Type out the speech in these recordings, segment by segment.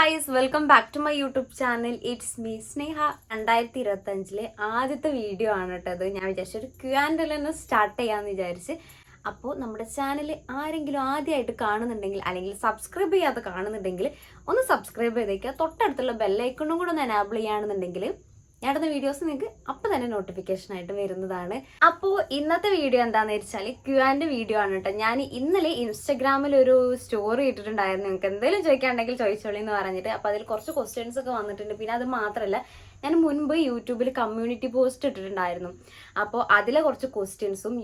Guys welcome back to my YouTube channel it's me Sneha രണ്ടായിരത്തി ഇരുപത്തി അഞ്ചിലെ ആദ്യത്തെ വീഡിയോ ആണ് കേട്ടത് ഞാൻ വിചാരിച്ചു ഒരു ക്യൂ ആൻഡ് തന്നെ സ്റ്റാർട്ട് ചെയ്യാമെന്ന് വിചാരിച്ച്. അപ്പോൾ നമ്മുടെ ചാനൽ ആരെങ്കിലും ആദ്യമായിട്ട് കാണുന്നുണ്ടെങ്കിൽ അല്ലെങ്കിൽ സബ്സ്ക്രൈബ് ചെയ്യാതെ കാണുന്നുണ്ടെങ്കിൽ ഒന്ന് സബ്സ്ക്രൈബ് ചെയ്തേക്കുക തൊട്ടടുത്തുള്ള ബെല്ലൈക്കണും കൂടെ ഒന്ന് എനാബിൾ ചെയ്യുകയാണെന്നുണ്ടെങ്കിൽ ഞാൻ ഇടുന്ന വീഡിയോസ് നിങ്ങൾക്ക് അപ്പോൾ തന്നെ നോട്ടിഫിക്കേഷൻ ആയിട്ട് വരുന്നതാണ്. അപ്പോൾ ഇന്നത്തെ വീഡിയോ എന്താണെന്ന് വെച്ചാൽ ക്യു ആൻഡ് വീഡിയോ ആണ് കേട്ടോ ഞാൻ ഇന്നലെ ഇൻസ്റ്റഗ്രാമിൽ ഒരു സ്റ്റോറി ഇട്ടിട്ടുണ്ടായിരുന്നു. നിങ്ങൾക്ക് എന്തെങ്കിലും ചോദിക്കാണ്ടെങ്കിൽ ചോദിച്ചോളി എന്ന് പറഞ്ഞിട്ട്. അപ്പോൾ അതിൽ കുറച്ച് ക്വസ്റ്റ്യൻസ് ഒക്കെ വന്നിട്ടുണ്ട്. പിന്നെ അത് മാത്രമല്ല ഞാൻ മുൻപ് യൂട്യൂബിൽ കമ്മ്യൂണിറ്റി പോസ്റ്റ് ഇട്ടിട്ടുണ്ടായിരുന്നു. അപ്പോൾ അതിലെ കുറച്ച് ക്വസ്റ്റ്യൻസും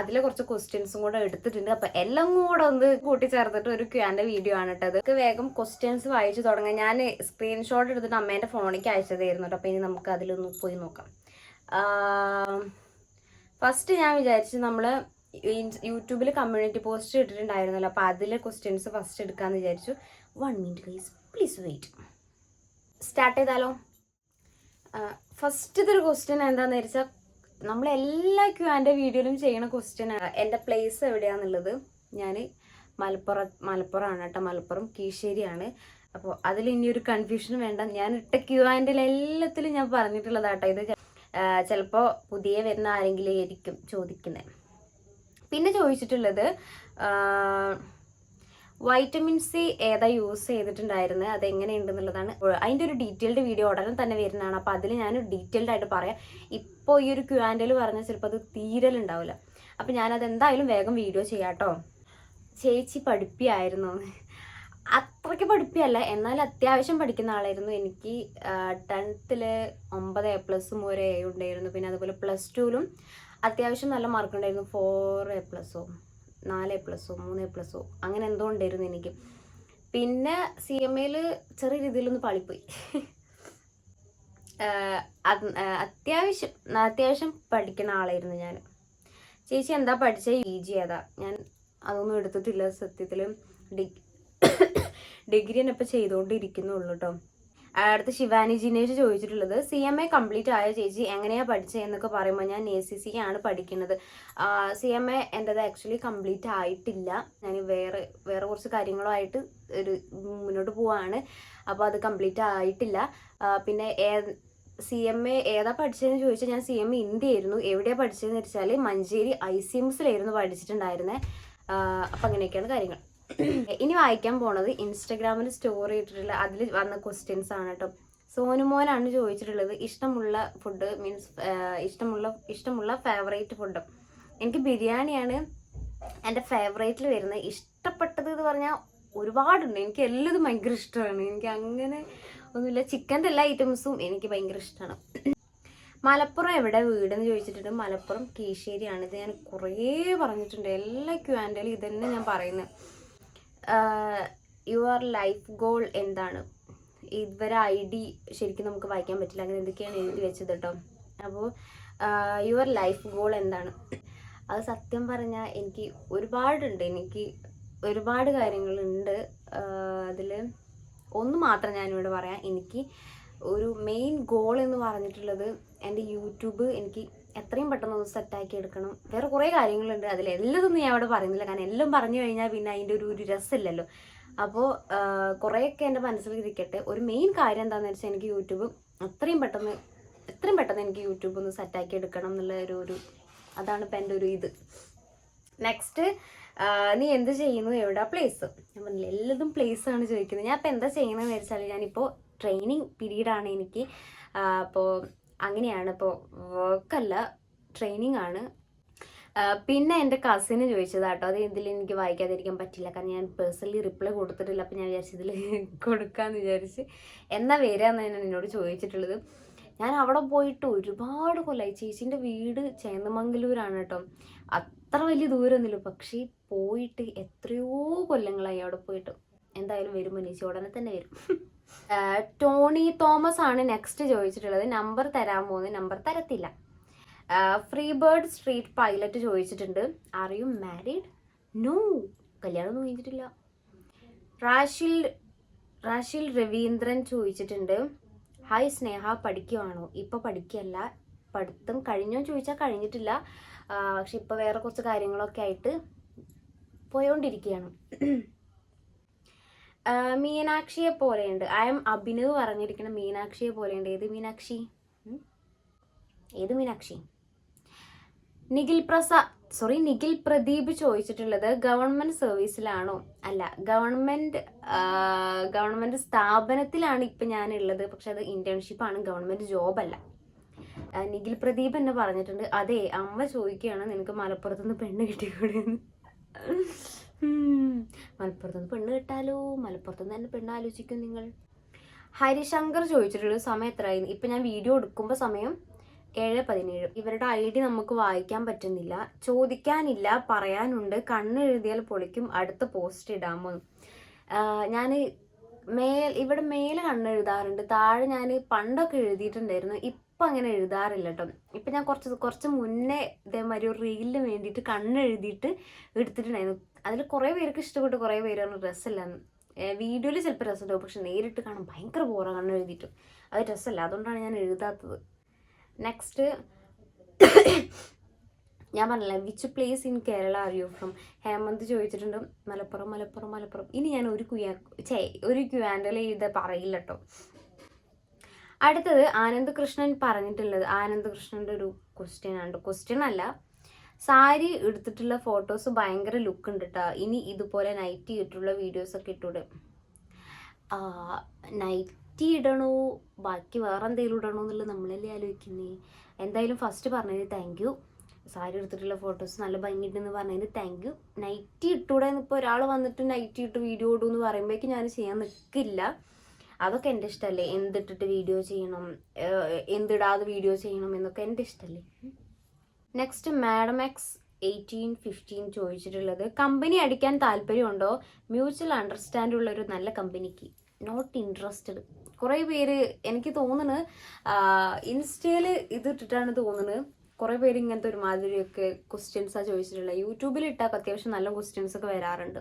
അതിലെ കുറച്ച് ക്വസ്റ്റ്യൻസും കൂടെ എടുത്തിട്ടുണ്ട്. അപ്പോൾ എല്ലാം കൂടെ ഒന്ന് കൂട്ടിച്ചേർത്തിട്ട് ഒരു ക്യാന്റെ വീഡിയോ ആണ് കേട്ടത് അതൊക്കെ വേഗം ക്വസ്റ്റ്യൻസ് വായിച്ചു തുടങ്ങാം. ഞാൻ സ്ക്രീൻഷോട്ട് എടുത്തിട്ട് അമ്മേന്റെ ഫോണിലേക്ക് അയച്ചതായിരുന്നു കേട്ടോ. അപ്പോൾ ഇനി നമുക്ക് അതിലൊന്ന് പോയി നോക്കാം. ഫസ്റ്റ് ഞാൻ വിചാരിച്ചു നമ്മൾ യൂട്യൂബിൽ കമ്മ്യൂണിറ്റി പോസ്റ്റ് ഇട്ടിട്ടുണ്ടായിരുന്നല്ലോ. അപ്പോൾ അതിലെ ക്വസ്റ്റ്യൻസ് ഫസ്റ്റ് എടുക്കാമെന്ന് വിചാരിച്ചു. One minute please wait start ചെയ്താലോ? ഫസ്റ്റത്തെ ഒരു ക്വസ്റ്റ്യൻ എന്താണെന്ന് വെച്ചാൽ നമ്മൾ എല്ലാ ക്യൂ ആന്റെ വീഡിയോയിലും ചെയ്യുന്ന ക്വസ്റ്റ്യൻ എന്റെ പ്ലേസ് എവിടെയാണെന്നുള്ളത് ഞാൻ മലപ്പുറം മലപ്പുറമാണ് കേട്ടോ. മലപ്പുറം കീശ്ശേരിയാണ് അപ്പോൾ അതിൽ ഇനി ഒരു കൺഫ്യൂഷൻ വേണ്ട. ഞാൻ ഇട്ട ക്യൂ ആൻഡിൽ എല്ലാത്തിലും ഞാൻ പറഞ്ഞിട്ടുള്ളതാട്ടോ. ഇത് ചിലപ്പോൾ പുതിയ വരുന്ന ആരെങ്കിലും ആയിരിക്കും ചോദിക്കുന്നത് പിന്നെ ചോദിച്ചിട്ടുള്ളത് വൈറ്റമിൻ സി ഏതാ യൂസ് ചെയ്തിട്ടുണ്ടായിരുന്നത് അത് എങ്ങനെയുണ്ടെന്നുള്ളതാണ് അതിന്റെ ഒരു ഡീറ്റെയിൽഡ് വീഡിയോ ഉടനെ തന്നെ വരുന്നതാണ്. അപ്പോൾ അതിൽ ഞാൻ ഡീറ്റെയിൽഡ് ആയിട്ട് പറയാം. ഇപ്പോൾ ഈ ഒരു ക്യുആൻഡിൽ പറഞ്ഞാൽ ചിലപ്പോൾ അത് തീരലുണ്ടാവില്ല അപ്പോൾ ഞാനത് എന്തായാലും വേഗം വീഡിയോ ചെയ്യാം ചേച്ചി പഠിപ്പിയായിരുന്നു. അത്രയ്ക്ക് പഠിപ്പിയല്ല. എന്നാൽ അത്യാവശ്യം പഠിക്കുന്ന ആളായിരുന്നു. എനിക്ക് ടെൻത്തിൽ ഒമ്പത് എ പ്ലസും ഒരു എ ഉണ്ടായിരുന്നു. പിന്നെ അതുപോലെ പ്ലസ് ടുവിലും അത്യാവശ്യം നല്ല മാർക്ക് ഉണ്ടായിരുന്നു. ഫോർ എ പ്ലസോ നാല് പ്ലസ്സോ പ്ലസോ മൂന്ന് പ്ലസ്സോ പ്ലസോ അങ്ങനെ എന്തോ ഉണ്ടായിരുന്നു എനിക്ക്. പിന്നെ സി എം എയിൽ ചെറിയ രീതിയിലൊന്ന് പാളിപ്പോയി. അത്യാവശ്യം അത്യാവശ്യം പഠിക്കുന്ന ആളായിരുന്നു ഞാൻ. ചേച്ചി എന്താ പഠിച്ച? പി ജി ഏതാ? ഞാൻ അതൊന്നും എടുത്തിട്ടില്ല സത്യത്തിൽ ഡിഗ്രി ഡിഗ്രി തന്നെ ഇപ്പം ചെയ്തുകൊണ്ടിരിക്കുന്നുള്ളൂ കേട്ടോ അടുത്ത് ശിവാനി ജിനേഷ് ചോദിച്ചിട്ടുള്ളത് സി എം എ കംപ്ലീറ്റ് ആയ ചേച്ചി? എങ്ങനെയാ പഠിച്ചത് എന്നൊക്കെ പറയുമ്പോൾ ഞാൻ എ സി സി ആണ് പഠിക്കുന്നത്. സി എം എ എന്റെത് ആക്ച്വലി കംപ്ലീറ്റ് ആയിട്ടില്ല. ഞാൻ വേറെ വേറെ കുറച്ച് കാര്യങ്ങളുമായിട്ട് ഒരു മുന്നോട്ട് പോവാണ്. അപ്പോൾ അത് കംപ്ലീറ്റ് ആയിട്ടില്ല. പിന്നെ സി എം എ ഏതാ പഠിച്ചതെന്ന് ചോദിച്ചാൽ ഞാൻ സി എം എ ഇന്ത്യ ആയിരുന്നു എവിടെയാണ് പഠിച്ചതെന്ന് വെച്ചാൽ മഞ്ചേരി ഐ സി എംസിലായിരുന്നു പഠിച്ചിട്ടുണ്ടായിരുന്നത് അപ്പം അങ്ങനെയൊക്കെയാണ് കാര്യങ്ങൾ. ഇനി വായിക്കാൻ പോണത് ഇൻസ്റ്റഗ്രാമിൽ സ്റ്റോറി ഇട്ടിട്ടുള്ള അതിൽ വന്ന ക്വസ്റ്റ്യൻസ് ആണ് കേട്ടോ സോനുമോനാണ് ചോദിച്ചിട്ടുള്ളത് ഇഷ്ടമുള്ള ഫുഡ് മീൻസ് ഇഷ്ടമുള്ള ഇഷ്ടമുള്ള ഫേവറേറ്റ് ഫുഡ് എനിക്ക് ബിരിയാണിയാണ് എന്റെ ഫേവറേറ്റിൽ വരുന്നത്. ഇഷ്ടപ്പെട്ടത് എന്ന് പറഞ്ഞാൽ ഒരുപാടുണ്ട്. എനിക്ക് എല്ലാതും ഭയങ്കര ഇഷ്ടമാണ്. എനിക്ക് അങ്ങനെ ഒന്നുമില്ല. ചിക്കന്റെ എല്ലാ ഐറ്റംസും എനിക്ക് ഭയങ്കര ഇഷ്ടമാണ് മലപ്പുറം എവിടെ വീടെന്ന് ചോദിച്ചിട്ടുണ്ട്. മലപ്പുറം കീശ്ശേരിയാണ് ഇത് ഞാൻ കുറേ പറഞ്ഞിട്ടുണ്ട്. എല്ലാ ക്യൂ ക്യുആൻഡലും ഇതന്നെ ഞാൻ പറയുന്നത്. യുവർ ലൈഫ് ഗോൾ എന്താണ്? ഇതുവരെ ഐ ഡി ശരിക്കും നമുക്ക് വായിക്കാൻ പറ്റില്ല. അങ്ങനെ എന്തൊക്കെയാണ് എഴുതി വെച്ചത് കേട്ടോ അപ്പോൾ യുവർ ലൈഫ് ഗോൾ എന്താണ്? അത് സത്യം പറഞ്ഞാൽ എനിക്ക് ഒരുപാടുണ്ട്. എനിക്ക് ഒരുപാട് കാര്യങ്ങളുണ്ട്. അതിൽ ഒന്ന് മാത്രം ഞാനിവിടെ പറയാം. എനിക്ക് ഒരു മെയിൻ ഗോൾ എന്ന് പറഞ്ഞിട്ടുള്ളത് എന്റെ യൂട്യൂബ് എനിക്ക് എത്രയും പെട്ടെന്ന് ഒന്ന് സെറ്റാക്കി എടുക്കണം. വേറെ കുറേ കാര്യങ്ങളുണ്ട് അതിൽ. എല്ലാതൊന്നും ഞാൻ അവിടെ പറയുന്നില്ല. കാരണം എല്ലാം പറഞ്ഞു കഴിഞ്ഞാൽ പിന്നെ അതിന്റെ ഒരു ഒരു രസമില്ലല്ലോ. അപ്പോൾ കുറേയൊക്കെ എന്റെ മനസ്സിൽ ഇരിക്കട്ടെ. ഒരു മെയിൻ കാര്യം എന്താണെന്ന് വെച്ചാൽ എനിക്ക് യൂട്യൂബ് അത്രയും പെട്ടെന്ന് എത്രയും പെട്ടെന്ന് എനിക്ക് യൂട്യൂബ് ഒന്ന് സെറ്റാക്കി എടുക്കണം എന്നുള്ള ഒരു ഒരു അതാണ് ഇപ്പം എന്റെ ഒരു ഇത്. നെക്സ്റ്റ് നീ എന്ത് ചെയ്യുന്നു? എവിടെ പ്ലേസ് ഞാൻ പറഞ്ഞില്ല എല്ലാതും പ്ലേസ് ആണ് ചോദിക്കുന്നത്. ഞാൻ ഇപ്പം എന്താ ചെയ്യുന്നതെന്ന് വെച്ചാൽ ഞാനിപ്പോൾ ട്രെയിനിങ് പീരീഡാണ് എനിക്ക്. അപ്പോൾ അങ്ങനെയാണ് ഇപ്പോൾ വർക്കല്ല ട്രെയിനിങ് ആണ് പിന്നെ എന്റെ കസിന് ചോദിച്ചതാട്ടോ അത് ഇതിൽ എനിക്ക് വായിക്കാതിരിക്കാൻ പറ്റില്ല. കാരണം ഞാൻ പേഴ്സണലി റിപ്ലൈ കൊടുത്തിട്ടില്ല. അപ്പം ഞാൻ വിചാരിച്ചു ഇതിൽ കൊടുക്കാമെന്ന് വിചാരിച്ച്. എന്നാ വരാമെന്ന് ഞാൻ എന്നോട് ചോദിച്ചിട്ടുള്ളത്. ഞാൻ അവിടെ പോയിട്ട് ഒരുപാട് കൊല്ലമായി ചേച്ചീന്റെ വീട് ചേന്നമംഗലൂരാണ് കേട്ടോ. അത്ര വലിയ ദൂരമൊന്നുമില്ല പക്ഷേ പോയിട്ട് എത്രയോ കൊല്ലങ്ങളായി അവിടെ പോയിട്ട്. എന്തായാലും വരുമ്പോൾ ചേച്ചി ഉടനെ തന്നെ വരും. ടോണി തോമസ് ആണ് നെക്സ്റ്റ് ചോദിച്ചിട്ടുള്ളത്. നമ്പർ തരാമോ എന്ന് നമ്പർ തരത്തില്ല. ഫ്രീ ബേർഡ് സ്ട്രീറ്റ് പൈലറ്റ് ചോദിച്ചിട്ടുണ്ട്. ആർ യു മാരീഡ് നോ കല്യാണം കഴിഞ്ഞിട്ടില്ല. റാഷിൽ റാഷിൽ രവീന്ദ്രൻ ചോദിച്ചിട്ടുണ്ട്. ഹായ് സ്നേഹ പഠിക്കുവാണോ? ഇപ്പം പഠിക്കല്ല. പഠിത്തം കഴിഞ്ഞോ ചോദിച്ചാൽ കഴിഞ്ഞിട്ടില്ല. പക്ഷെ ഇപ്പോൾ വേറെ കുറച്ച് കാര്യങ്ങളൊക്കെ ആയിട്ട് പോയോണ്ടിരിക്കുകയാണ്. മീനാക്ഷിയെ പോലെയുണ്ട്. ഐ എം അഭിനവ് പറഞ്ഞിരിക്കുന്ന മീനാക്ഷിയെ പോലെയുണ്ട്. ഏത് മീനാക്ഷി? ഏത് മീനാക്ഷി? നിഖിൽ പ്രസാ സോറി നിഖിൽ പ്രദീപ് ചോദിച്ചിട്ടുള്ളത് ഗവൺമെന്റ് സർവീസിലാണോ? അല്ല ഗവൺമെന്റ് ഗവൺമെന്റ് സ്ഥാപനത്തിലാണ് ഇപ്പം ഞാനുള്ളത്. പക്ഷെ അത് ഇന്റേൺഷിപ്പ് ആണ് ഗവൺമെന്റ് ജോബ് അല്ല ആ, നിഖിൽ പ്രദീപ് എന്നെ പറഞ്ഞിട്ടുണ്ട്. അതെ അമ്മ ചോദിക്കുകയാണ് നിനക്ക് മലപ്പുറത്തുനിന്ന് പെണ്ണ് കിട്ടിക്കൂടെ എന്ന്. ഉം. മലപ്പുറത്തുനിന്ന് പെണ്ണ് കിട്ടാലോ? മലപ്പുറത്തുനിന്ന് തന്നെ പെണ്ണ് ആലോചിക്കും നിങ്ങൾ. ഹരിശങ്കർ ചോദിച്ചിട്ടുള്ള സമയം എത്രയായി? ഇപ്പം ഞാൻ വീഡിയോ എടുക്കുമ്പോൾ സമയം ഏഴ് പതിനേഴ്. ഇവരുടെ ഐ ഡി നമുക്ക് വായിക്കാൻ പറ്റുന്നില്ല. ചോദിക്കാനില്ല പറയാനുണ്ട്. കണ്ണെഴുതിയാൽ പൊളിക്കും. അടുത്ത പോസ്റ്റ് ഇടാമോ? ഞാൻ മേൽ ഇവിടെ മേലെ കണ്ണെഴുതാറുണ്ട് താഴെ ഞാൻ പണ്ടൊക്കെ എഴുതിയിട്ടുണ്ടായിരുന്നു. ഇപ്പം അങ്ങനെ എഴുതാറില്ല കേട്ടോ ഇപ്പം ഞാൻ കുറച്ച് കുറച്ച് മുന്നേ ഇതേമാതിരി ഒരു റീലിന് വേണ്ടിയിട്ട് കണ്ണെഴുതിയിട്ട് എടുത്തിട്ടുണ്ടായിരുന്നു. അതിൽ കുറേ പേർക്ക് ഇഷ്ടപ്പെട്ടു കുറേ പേര് പറഞ്ഞു ഡ്രസ്സല്ല വീഡിയോയിൽ ചിലപ്പോൾ രസമുണ്ടാവും. പക്ഷെ നേരിട്ട് കാണാൻ ഭയങ്കര ബോറാണ് കണ്ണെഴുതിയിട്ട് അത് രസമല്ല. അതുകൊണ്ടാണ് ഞാൻ എഴുതാത്തത്. നെക്സ്റ്റ് ഞാൻ പറഞ്ഞില്ല which place in Kerala are you from Hemanth ചോദിച്ചിട്ടുണ്ട്. മലപ്പുറം മലപ്പുറം മലപ്പുറം. ഇനി ഞാൻ ഒരു കുയാ ചേ ഒരു ക്യുവാൻഡൽ ഇത് പറയില്ല കേട്ടോ. അടുത്തത് ആനന്ദ് കൃഷ്ണൻ പറഞ്ഞിട്ടുള്ളത്. ആനന്ദ് കൃഷ്ണന്റെ ഒരു ക്വസ്റ്റ്യൻ ആണ്. ക്വസ്റ്റ്യൻ അല്ല. സാരി എടുത്തിട്ടുള്ള ഫോട്ടോസ് ഭയങ്കര ലുക്ക് ഉണ്ട് കേട്ടോ ഇനി ഇതുപോലെ നൈറ്റി ഇട്ടുള്ള വീഡിയോസ് ഒക്കെ ഇട്ടൂടെ. നൈറ്റി ഇടണോ? ബാക്കി വേറെ എന്തെങ്കിലും ഇടണോ എന്നുള്ളത് നമ്മളല്ലേ ആലോചിക്കുന്നേ. എന്തായാലും ഫസ്റ്റ് പറഞ്ഞതിന് താങ്ക് യു സാരി എടുത്തിട്ടുള്ള ഫോട്ടോസ് നല്ല ഭംഗിയുണ്ടെന്ന് പറഞ്ഞതിന് താങ്ക് യു നൈറ്റി ഇട്ടൂടെ ഇപ്പോൾ ഒരാൾ വന്നിട്ട് നൈറ്റി ഇട്ട് വീഡിയോ ഇടൂ എന്ന് പറയുമ്പോഴേക്കും ഞാൻ ചെയ്യാൻ നിൽക്കില്ല അതൊക്കെ എന്റെ ഇഷ്ടമല്ലേ എന്തിട്ടിട്ട് വീഡിയോ ചെയ്യണം? എന്തിടാതെ വീഡിയോ ചെയ്യണം എന്നൊക്കെ എന്റെ ഇഷ്ടമല്ലേ next madam X eighteen fifteen ചോദിച്ചിട്ടുള്ളത് കമ്പനി അടിക്കാൻ താല്പര്യമുണ്ടോ? മ്യൂച്വൽ അണ്ടർസ്റ്റാൻഡ് ഉള്ള ഒരു നല്ല കമ്പനിക്ക് നോട്ട് ഇൻട്രസ്റ്റഡ് കുറേ പേര് എനിക്ക് തോന്നുന്നു ഇൻസ്റ്റയിൽ ഇത് ഇട്ടിട്ടാണ് തോന്നുന്നത് കുറേ പേര് ഇങ്ങനത്തെ ഒരു മാതിരിയൊക്കെ ക്വസ്റ്റ്യൻസാണ് ചോദിച്ചിട്ടുള്ളത്. യൂട്യൂബിൽ ഇട്ടാൽ അത്യാവശ്യം നല്ല ക്വസ്റ്റ്യൻസ് ഒക്കെ വരാറുണ്ട്.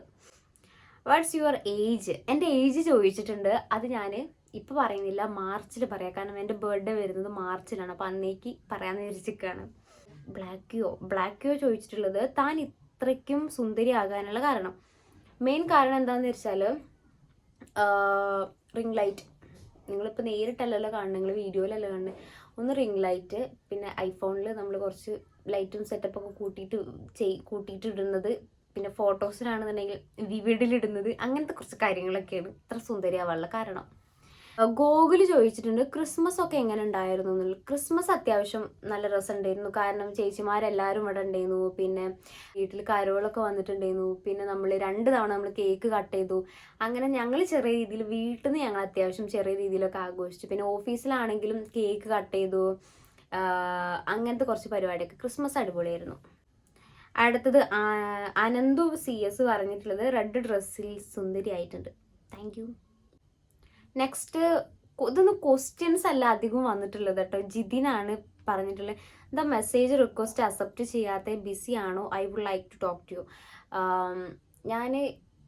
വാട്ട്സ് യുവർ ഏജ് എന്റെ ഏജ് ചോദിച്ചിട്ടുണ്ട്. അത് ഞാൻ ഇപ്പോൾ പറയുന്നില്ല. മാർച്ചിൽ പറയാം. കാരണം എന്റെ ബർത്ത്ഡേ വരുന്നത് മാർച്ചിലാണ്. അപ്പോൾ അന്നേക്ക് പറയാമെന്ന് വിചാരിച്ചിരിക്കുകയാണ് ബ്ലാക്കിയോ ബ്ലാക്കിയോ ചോദിച്ചിട്ടുള്ളത് താൻ ഇത്രയ്ക്കും സുന്ദരിയാകാനുള്ള കാരണം. മെയിൻ കാരണം എന്താണെന്ന് വെച്ചാൽ റിംഗ് ലൈറ്റ് നിങ്ങളിപ്പോൾ നേരിട്ടല്ലല്ലോ കാണുന്നത് നിങ്ങൾ വീഡിയോയിലല്ല കാണുന്നത് ഒന്ന് റിംഗ് ലൈറ്റ് പിന്നെ ഐഫോണിൽ നമ്മൾ കുറച്ച് ലൈറ്റും സെറ്റപ്പൊക്കെ കൂട്ടിയിട്ട് ചെയ് കൂട്ടിയിട്ട് ഇടുന്നത്. പിന്നെ ഫോട്ടോസിലാണെന്നുണ്ടെങ്കിൽ വിവിഡിലിടുന്നത് അങ്ങനത്തെ കുറച്ച് കാര്യങ്ങളൊക്കെയാണ് ഇത്ര സുന്ദരിയാവാനുള്ള കാരണം. ഗോകുൽ ചോദിച്ചിട്ടുണ്ട് ക്രിസ്മസ് ഒക്കെ എങ്ങനെ ഉണ്ടായിരുന്നു? എന്നുള്ളത് ക്രിസ്മസ് അത്യാവശ്യം നല്ല രസമുണ്ടായിരുന്നു. കാരണം ചേച്ചിമാരെല്ലാവരും ഇവിടെ ഉണ്ടായിരുന്നു. പിന്നെ വീട്ടിൽ കരോളൊക്കെ വന്നിട്ടുണ്ടായിരുന്നു. പിന്നെ നമ്മൾ രണ്ട് തവണ നമ്മൾ കേക്ക് കട്ട് ചെയ്തു. അങ്ങനെ ഞങ്ങൾ ചെറിയ രീതിയിൽ വീട്ടിൽ നിന്ന് ഞങ്ങൾ അത്യാവശ്യം ചെറിയ രീതിയിലൊക്കെ ആഘോഷിച്ചു. പിന്നെ ഓഫീസിലാണെങ്കിലും കേക്ക് കട്ട് ചെയ്തു. അങ്ങനത്തെ കുറച്ച് പരിപാടിയൊക്കെ. ക്രിസ്മസ് അടിപൊളിയായിരുന്നു. അടുത്തത് അനന്തു സി എസ് പറഞ്ഞിട്ടുള്ളത് റെഡ് ഡ്രസ്സിൽ സുന്ദരി ആയിട്ടുണ്ട് താങ്ക് നെക്സ്റ്റ് ഇതൊന്നും ക്വസ്റ്റ്യൻസ് അല്ല അധികം വന്നിട്ടുള്ളത് കേട്ടോ. ജിതിനാണ് പറഞ്ഞിട്ടുള്ളത്. ദ മെസ്സേജ് റിക്വസ്റ്റ് അക്സെപ്റ്റ് ചെയ്യാത്ത ബിസി ആണോ? I would like to talk to you ഞാൻ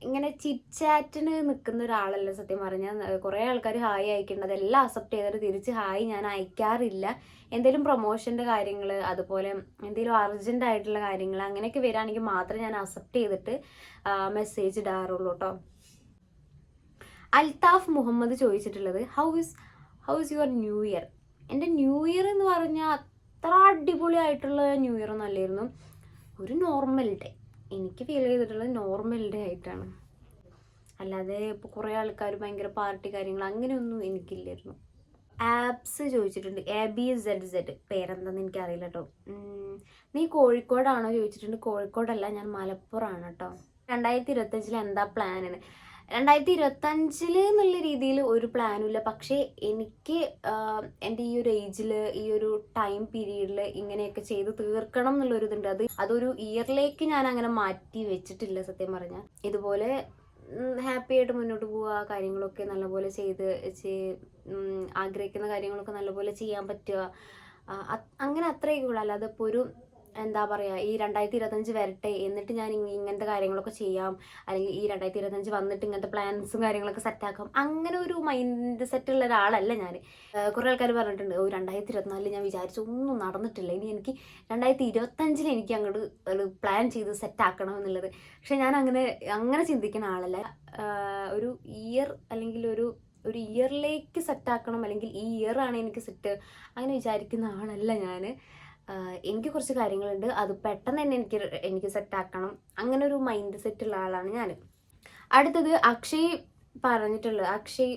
ഇങ്ങനെ ചിറ്റ്ചാറ്റിന് നിൽക്കുന്ന ഒരാളല്ല സത്യം പറഞ്ഞാൽ കുറേ ആൾക്കാർ ഹായ് അയക്കേണ്ടത് എല്ലാം അക്സെപ്റ്റ് ചെയ്തിട്ട് തിരിച്ച് ഹായ് ഞാൻ അയക്കാറില്ല. എന്തെങ്കിലും പ്രൊമോഷന്റെ കാര്യങ്ങൾ അതുപോലെ എന്തെങ്കിലും അർജന്റ് ആയിട്ടുള്ള കാര്യങ്ങൾ അങ്ങനെയൊക്കെ വരികയാണെങ്കിൽ മാത്രമേ ഞാൻ അക്സെപ്റ്റ് ചെയ്തിട്ട് മെസ്സേജ് ഇടാറുള്ളൂ കേട്ടോ അൽതാഫ് മുഹമ്മദ് ചോദിച്ചിട്ടുള്ളത് how is how is your new year എന്റെ ന്യൂ ഇയർ എന്ന് പറഞ്ഞാൽ അത്ര അടിപൊളിയായിട്ടുള്ള ന്യൂ ഇയർ ഒന്നും അല്ലായിരുന്നു. ഒരു നോർമൽ ഡേ എനിക്ക് ഫീൽ ചെയ്തിട്ടുള്ളത് നോർമൽ ഡേ ആയിട്ടാണ്. അല്ലാതെ ഇപ്പോൾ കുറേ ആൾക്കാർ ഭയങ്കര പാർട്ടി കാര്യങ്ങൾ അങ്ങനെയൊന്നും എനിക്കില്ലായിരുന്നു. ആപ്സ് ചോദിച്ചിട്ടുണ്ട്. എ ബി സെഡ് സെഡ് പേരെന്താന്ന് എനിക്കറിയില്ല കേട്ടോ നീ കോഴിക്കോടാണോ ചോദിച്ചിട്ടുണ്ട്. കോഴിക്കോടല്ല ഞാൻ മലപ്പുറമാണ് കേട്ടോ രണ്ടായിരത്തി ഇരുപത്തഞ്ചിൽ എന്താ പ്ലാൻ രണ്ടായിരത്തി ഇരുപത്തഞ്ചിൽ എന്നുള്ള രീതിയിൽ ഒരു പ്ലാനും ഇല്ല പക്ഷേ എനിക്ക് എന്റെ ഈ ഒരു ഏജിൽ ഈ ഒരു ടൈം പീരീഡിൽ ഇങ്ങനെയൊക്കെ ചെയ്ത് തീർക്കണം എന്നുള്ള ഒരു ഇതുണ്ട് അത് അതൊരു ഇയറിലേക്ക് ഞാൻ അങ്ങനെ മാറ്റി വെച്ചിട്ടില്ല സത്യം പറഞ്ഞാൽ ഇതുപോലെ ഹാപ്പി ആയിട്ട് മുന്നോട്ട് പോവുക കാര്യങ്ങളൊക്കെ നല്ലപോലെ ചെയ്ത് ആഗ്രഹിക്കുന്ന കാര്യങ്ങളൊക്കെ നല്ലപോലെ ചെയ്യാൻ പറ്റുക അങ്ങനെ അത്രയൊക്കെ ഉള്ളൂ. അല്ലാതെ ഇപ്പോൾ ഒരു എന്താ പറയുക ഈ രണ്ടായിരത്തി ഇരുപത്തഞ്ച് വരട്ടെ എന്നിട്ട് ഞാൻ ഇങ്ങനത്തെ കാര്യങ്ങളൊക്കെ ചെയ്യാം. അല്ലെങ്കിൽ ഈ രണ്ടായിരത്തി ഇരുപത്തഞ്ച് വന്നിട്ട് ഇങ്ങനത്തെ പ്ലാൻസും കാര്യങ്ങളൊക്കെ സെറ്റാക്കാം അങ്ങനെ ഒരു മൈൻഡ് സെറ്റ് ഉള്ള ഒരാളല്ല ഞാൻ കുറേ ആൾക്കാർ പറഞ്ഞിട്ടുണ്ട് ഓ രണ്ടായിരത്തി ഇരുപത്തിനാലിൽ ഞാൻ വിചാരിച്ചു ഒന്നും നടന്നിട്ടില്ല. ഇനി എനിക്ക് രണ്ടായിരത്തി ഇരുപത്തഞ്ചിൽ എനിക്ക് അങ്ങോട്ട് പ്ലാൻ ചെയ്ത് സെറ്റാക്കണം എന്നുള്ളത്. പക്ഷെ ഞാൻ അങ്ങനെ അങ്ങനെ ചിന്തിക്കുന്ന ആളല്ല. ഒരു ഇയർ അല്ലെങ്കിൽ ഒരു ഒരു ഇയറിലേക്ക് സെറ്റാക്കണം അല്ലെങ്കിൽ ഈ ഇയറാണ് എനിക്ക് സെറ്റ് അങ്ങനെ വിചാരിക്കുന്ന ആളല്ല ഞാൻ എനിക്ക് കുറച്ച് കാര്യങ്ങളുണ്ട്. അത് പെട്ടെന്ന് തന്നെ എനിക്ക് എനിക്ക് സെറ്റാക്കണം അങ്ങനെ ഒരു മൈൻഡ് സെറ്റ് ഉള്ള ആളാണ് ഞാൻ അടുത്തത് അക്ഷയ് പറഞ്ഞിട്ടുള്ളത്. അക്ഷയ്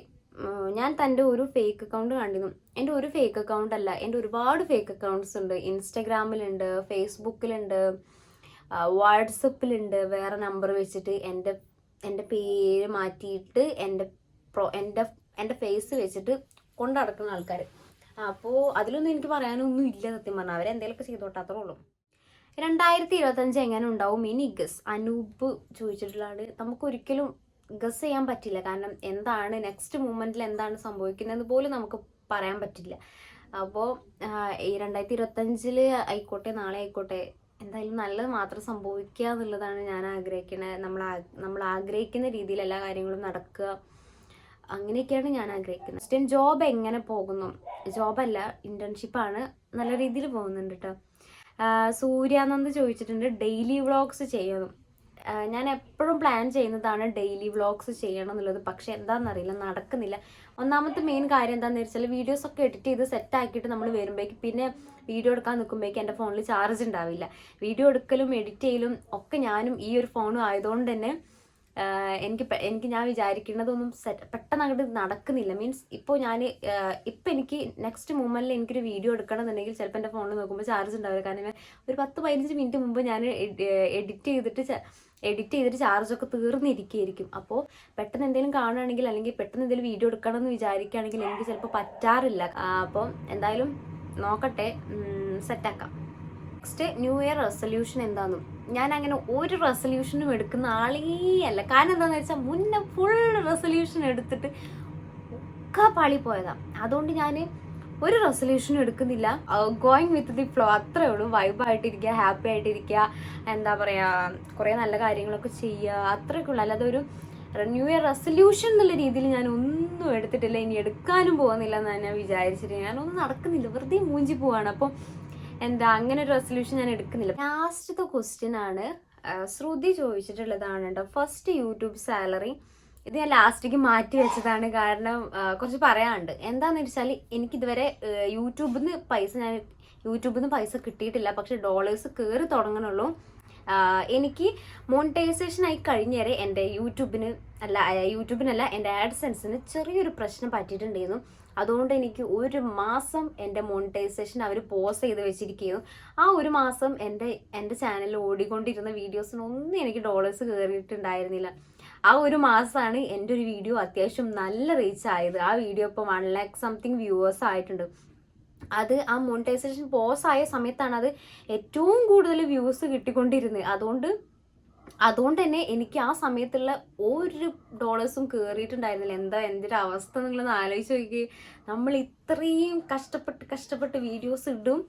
ഞാൻ തന്റെ ഒരു ഫേക്ക് അക്കൗണ്ട് കണ്ടിരുന്നു. എന്റെ ഒരു ഫേക്ക് അക്കൗണ്ട് അല്ല എന്റെ ഒരുപാട് ഫേക്ക് അക്കൗണ്ട്സ് ഉണ്ട്. ഇൻസ്റ്റഗ്രാമിലുണ്ട് ഫേസ്ബുക്കിലുണ്ട് വാട്സപ്പിലുണ്ട്. വേറെ നമ്പർ വെച്ചിട്ട് എന്റെ എന്റെ പേര് മാറ്റിയിട്ട് എന്റെ പ്രൊ എന്റെ എന്റെ ഫേസ് വെച്ചിട്ട് കൊണ്ടു നടക്കുന്ന ആൾക്കാർ അപ്പോൾ അതിലൊന്നും എനിക്ക് പറയാനൊന്നും ഇല്ല സത്യം പറഞ്ഞാൽ അവരെന്തെങ്കിലുമൊക്കെ ചെയ്തോട്ടെ അത്രേ ഉള്ളൂ രണ്ടായിരത്തി ഇരുപത്തഞ്ച് എങ്ങനെ ഉണ്ടാവും? ഇനി ഗസ് അനൂപ് ചോദിച്ചിട്ടുള്ളത് നമുക്കൊരിക്കലും ഗസ് ചെയ്യാൻ പറ്റില്ല. കാരണം എന്താണ് നെക്സ്റ്റ് മൂമെന്റിൽ എന്താണ് സംഭവിക്കുന്നത് പോലും നമുക്ക് പറയാൻ പറ്റില്ല. അപ്പോൾ ഈ രണ്ടായിരത്തി ഇരുപത്തഞ്ചിൽ ആയിക്കോട്ടെ നാളെ ആയിക്കോട്ടെ എന്തായാലും നല്ലത് മാത്രം സംഭവിക്കുക എന്നുള്ളതാണ് ഞാൻ ആഗ്രഹിക്കുന്നത് നമ്മൾ നമ്മൾ ആഗ്രഹിക്കുന്ന രീതിയിൽ എല്ലാ കാര്യങ്ങളും നടക്കുക. അങ്ങനെയൊക്കെയാണ് ഞാൻ ആഗ്രഹിക്കുന്നത്. സ്റ്റെൻ ജോബ് എങ്ങനെ പോകുന്നു? ജോബല്ല ഇന്റേൺഷിപ്പാണ് നല്ല രീതിയിൽ പോകുന്നുണ്ട് കേട്ടോ സൂര്യാനന്ദ് ചോദിച്ചിട്ടുണ്ട് ഡെയിലി വ്ളോഗ്സ് ചെയ്യണം. ഞാൻ എപ്പോഴും പ്ലാൻ ചെയ്യുന്നതാണ് ഡെയിലി വ്ളോഗ്സ് ചെയ്യണം എന്നുള്ളത്. പക്ഷെ എന്താണെന്നറിയില്ല നടക്കുന്നില്ല. ഒന്നാമത്തെ മെയിൻ കാര്യം എന്താണെന്ന് വെച്ചാൽ വീഡിയോസ് ഒക്കെ എഡിറ്റ് ചെയ്ത് സെറ്റ് ആക്കിയിട്ട് നമ്മൾ വരുമ്പോഴേക്ക് പിന്നെ വീഡിയോ എടുക്കാൻ നിൽക്കുമ്പോഴേക്ക് എന്റെ ഫോണിൽ ചാർജ് ഉണ്ടാവില്ല. വീഡിയോ എടുക്കലും എഡിറ്റ് ചെയ്യലും ഒക്കെ ഞാനും ഈ ഒരു ഫോണും ആയതുകൊണ്ട് തന്നെ എനിക്ക് എനിക്ക് ഞാൻ വിചാരിക്കുന്നതൊന്നും സെറ്റ് പെട്ടെന്ന് അങ്ങോട്ട് നടക്കുന്നില്ല. മീൻസ് ഇപ്പോൾ ഞാൻ ഇപ്പം എനിക്ക് നെക്സ്റ്റ് മൂമെന്റിൽ എനിക്കൊരു വീഡിയോ എടുക്കണം എന്നുണ്ടെങ്കിൽ ചിലപ്പോൾ എന്റെ ഫോണിൽ നോക്കുമ്പോൾ ചാർജ് ഉണ്ടാവില്ല. കാരണം ഒരു പത്ത് പതിനഞ്ച് മിനിറ്റ് മുമ്പ് ഞാൻ എഡിറ്റ് ചെയ്തിട്ട് എഡിറ്റ് ചെയ്തിട്ട് ചാർജൊക്കെ തീർന്നിരിക്കുകയായിരിക്കും അപ്പോൾ പെട്ടെന്ന് എന്തെങ്കിലും കാണുകയാണെങ്കിൽ അല്ലെങ്കിൽ പെട്ടെന്ന് എന്തെങ്കിലും വീഡിയോ എടുക്കണം എന്ന് വിചാരിക്കുകയാണെങ്കിൽ എനിക്ക് ചിലപ്പോൾ പറ്റാറില്ല. അപ്പം എന്തായാലും നോക്കട്ടെ. സെറ്റാക്കാം നെക്സ്റ്റ് ന്യൂ ഇയർ റെസൊല്യൂഷൻ എന്താണെന്നും ഞാൻ അങ്ങനെ ഒരു റെസൊല്യൂഷനും എടുക്കുന്ന ആളേ അല്ല. കാരണം എന്താണെന്ന് വെച്ചാൽ മുന്നേ ഫുൾ റെസൊല്യൂഷൻ എടുത്തിട്ട് ഒക്കെ പാളി പോയതാണ് അതുകൊണ്ട് ഞാൻ ഒരു റെസൊല്യൂഷനും എടുക്കുന്നില്ല. ഗോയിങ് വിത്ത് ദി ഫ്ലോ അത്രേ ഉള്ളൂ. വൈബായിട്ടിരിക്കുക ഹാപ്പി ആയിട്ടിരിക്കുക എന്താ പറയുക കുറേ നല്ല കാര്യങ്ങളൊക്കെ ചെയ്യുക അത്രയൊക്കെ ഉള്ളൂ. അല്ലാതെ ഒരു ന്യൂ ഇയർ റെസൊല്യൂഷൻ എന്നുള്ള രീതിയിൽ ഞാൻ ഒന്നും എടുത്തിട്ടില്ല. ഇനി എടുക്കാനും പോകുന്നില്ല എന്നാണ് ഞാൻ വിചാരിച്ചിട്ട് ഞാനൊന്നും നടക്കുന്നില്ല. വെറുതെ മൂഞ്ചി പോവാണ്. അപ്പം എന്താ അങ്ങനെ ഒരു റെസൊല്യൂഷൻ ഞാൻ എടുക്കുന്നില്ല. ലാസ്റ്റത്തെ ക്വസ്റ്റ്യൻ ആണ്. ശ്രുതി ചോദിച്ചിട്ടുള്ളതാണ് കേട്ടോ ഫസ്റ്റ് യൂട്യൂബ് സാലറി ഇത് ഞാൻ ലാസ്റ്റിക്ക് മാറ്റി വെച്ചതാണ്. കാരണം കുറച്ച് പറയാനുണ്ട്. എന്താന്ന് വെച്ചാൽ എനിക്കിതുവരെ യൂട്യൂബിൽ നിന്ന് പൈസ ഞാൻ യൂട്യൂബിൽ നിന്ന് പൈസ കിട്ടിയിട്ടില്ല. പക്ഷെ ഡോളേഴ്സ് കയറി തുടങ്ങണുള്ളൂ. എനിക്ക് മോണിറ്റൈസേഷൻ ആയി കഴിഞ്ഞേരെ എന്റെ യൂട്യൂബിന് അല്ല യൂട്യൂബിനല്ല എന്റെ ആഡ്സെൻസിന് ചെറിയൊരു പ്രശ്നം പറ്റിയിട്ടുണ്ടായിരുന്നു. അതുകൊണ്ട് എനിക്ക് ഒരു മാസം എന്റെ മോണിറ്റൈസേഷൻ അവർ പോസ് ചെയ്ത് വെച്ചിരിക്കുകയും ആ ഒരു മാസം എന്റെ എന്റെ ചാനലിൽ ഓടിക്കൊണ്ടിരുന്ന വീഡിയോസിനൊന്നും എനിക്ക് ഡോളേഴ്സ് കയറിയിട്ടുണ്ടായിരുന്നില്ല ആ ഒരു മാസമാണ് എന്റെ ഒരു വീഡിയോ അത്യാവശ്യം നല്ല റീച്ച് ആയത്. ആ വീഡിയോ ഇപ്പോൾ വൺ ലാക്ക് സംതിങ് വ്യൂവേഴ്സ് ആയിട്ടുണ്ട്. അത് ആ മോണിറ്റൈസേഷൻ പോസ് ആയ സമയത്താണ് അത് ഏറ്റവും കൂടുതൽ വ്യൂസ് കിട്ടിക്കൊണ്ടിരുന്നത്. അതുകൊണ്ട് അതുകൊണ്ട് തന്നെ എനിക്ക് ആ സമയത്തുള്ള ഒരു ഡോളേഴ്സും കയറിയിട്ടുണ്ടായിരുന്നില്ല എന്താ എന്തൊരു അവസ്ഥ നിങ്ങളൊന്ന് ആലോചിച്ച് നോക്കി നമ്മൾ ഇത്രയും കഷ്ടപ്പെട്ട് കഷ്ടപ്പെട്ട് വീഡിയോസ് ഇടും.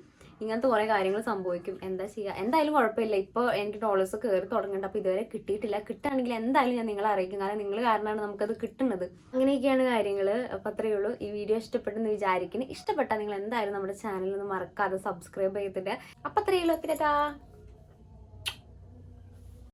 ഇങ്ങനത്തെ കുറേ കാര്യങ്ങൾ സംഭവിക്കും. എന്താ ചെയ്യുക എന്തായാലും കുഴപ്പമില്ല. ഇപ്പോൾ എനിക്ക് ഡോളേഴ്സ് കയറി തുടങ്ങേണ്ട. അപ്പോൾ ഇതുവരെ കിട്ടിയിട്ടില്ല. കിട്ടുകയാണെങ്കിൽ എന്തായാലും ഞാൻ നിങ്ങളെ അറിയിക്കും. കാരണം നിങ്ങൾ കാരണമാണ് നമുക്കത് കിട്ടുന്നത്. അങ്ങനെയൊക്കെയാണ് കാര്യങ്ങൾ അപ്പോൾ അത്രയേ ഉള്ളൂ. ഈ വീഡിയോ ഇഷ്ടപ്പെട്ടെന്ന് വിചാരിക്കുന്നു. ഇഷ്ടപ്പെട്ടാൽ നിങ്ങൾ എന്തായാലും നമ്മുടെ ചാനൽ ഒന്ന് മറക്കാതെ സബ്സ്ക്രൈബ് ചെയ്തിട്ട് അപ്പോൾ അത്രയേ ഉള്ളൂ. എത്തിരാ